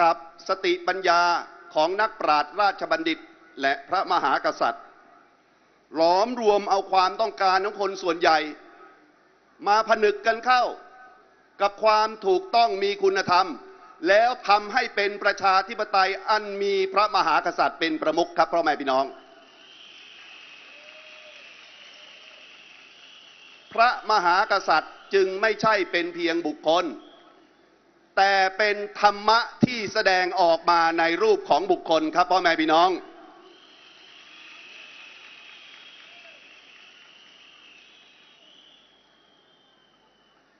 กับสติปัญญาของนักปราชญ์ราชบัณฑิต และพระมหากษัตริย์ หลอมรวมเอาความต้องการของคนส่วนใหญ่ มาผนึกกันเข้า กับความถูกต้องมีคุณธรรม แล้วทำให้เป็นประชาธิปไตยอันมีพระมหากษัตริย์เป็นประมุขครับพ่อแม่พี่น้องพระมหากษัตริย์จึงไม่ใช่เป็นเพียงบุคคล แต่เป็นธรรมะที่แสดงออกมาในรูปของบุคคลครับพ่อแม่พี่น้อง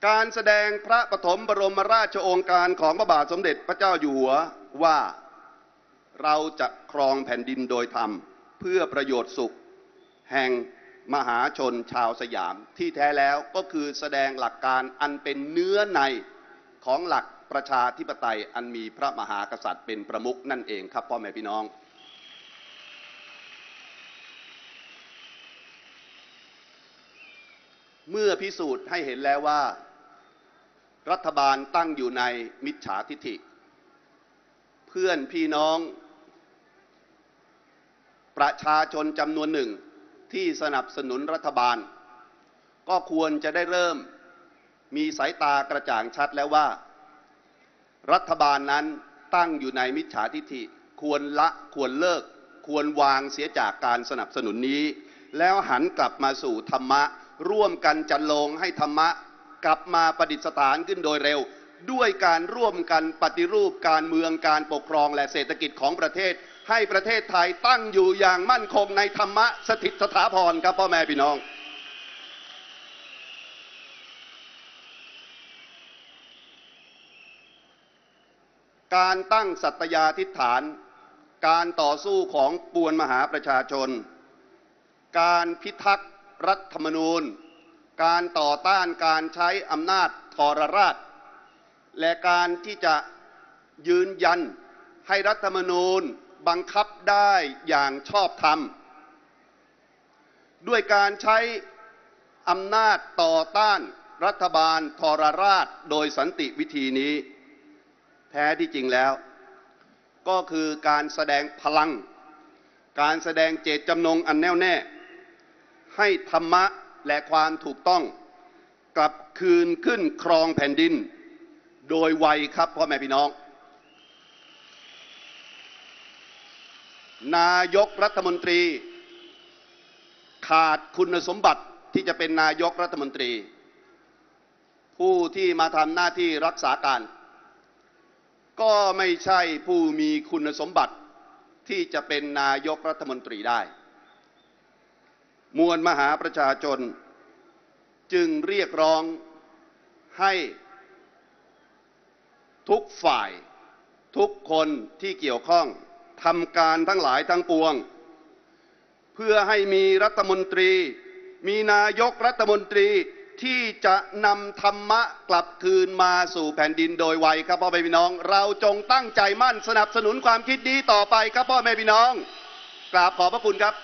การแสดงพระปฐมบรมราชโองการของพระบาทสมเด็จพระเจ้าอยู่หัวว่าเราจะครองแผ่นดินโดยธรรม เพื่อประโยชน์สุข แห่งมหาชนชาวสยามที่แท้แล้วก็คือแสดงหลักการอันเป็นเนื้อใน ของหลักประชาธิปไตยอันมีพระมหากษัตริย์เป็นประมุขนั่นเองครับพ่อแม่พี่น้อง เมื่อพิสูจน์ให้เห็นแล้วว่า รัฐบาลตั้งอยู่ในมิจฉาทิฐิ เพื่อนพี่น้อง ประชาชนจำนวนหนึ่งที่สนับสนุนรัฐบาล ก็ควรจะได้เริ่ม มีสายตากระจ่างชัดแล้วว่า รัฐบาลนั้นตั้งอยู่ในมิจฉาทิฐิ ควรละควรเลิก ควรวางเสียจากการสนับสนุนนี้ แล้วหันกลับมาสู่ธรรมะ ร่วมกันจันลงให้ธรรมะ กลับมาประดิษฐานขึ้นโดยเร็ว ด้วยการร่วมกันปฏิรูปการเมืองการปกครองและเศรษฐกิจของประเทศ ให้ประเทศไทยตั้งอยู่อย่างมั่นคงในธรรมะสถิตสถาพรครับพ่อแม่พี่น้อง การตั้งสัตยาธิษฐาน การต่อสู้ของปวลมหาประชาชน การพิทักษ์รัฐธรรมนูญ การต่อต้านการใช้อำนาจทรราช และการที่จะยืนยันให้รัฐธรรมนูญบังคับได้อย่างชอบธรรม ด้วยการใช้อำนาจต่อต้านรัฐบาลทรราชโดยสันติวิธีนี้ แท้ที่จริงแล้ว ก็คือการแสดงพลัง การแสดงเจตจำนงอันแน่วแน่ ให้ธรรมะและความถูกต้อง กลับคืนขึ้นครองแผ่นดิน โดยไวครับพ่อแม่พี่น้อง นายกรัฐมนตรี ขาดคุณสมบัติที่จะเป็นนายกรัฐมนตรี ผู้ที่มาทำหน้าที่รักษาการ ก็ไม่ใช่ผู้มีคุณสมบัติที่จะเป็นนายกรัฐมนตรีได้ มวลมหาประชาชน จึงเรียกร้องให้ทุกฝ่ายทุกคนที่เกี่ยวข้องทำการทั้งหลายทั้งปวง เพื่อให้มีรัฐมนตรี มีนายกรัฐมนตรี ที่จะนำธรรมะกลับคืนมาสู่แผ่นดินโดยไวครับพ่อแม่พี่น้อง เราจงตั้งใจมั่นสนับสนุนความคิดนี้ต่อไปครับพ่อแม่พี่น้องกราบขอบพระคุณครับ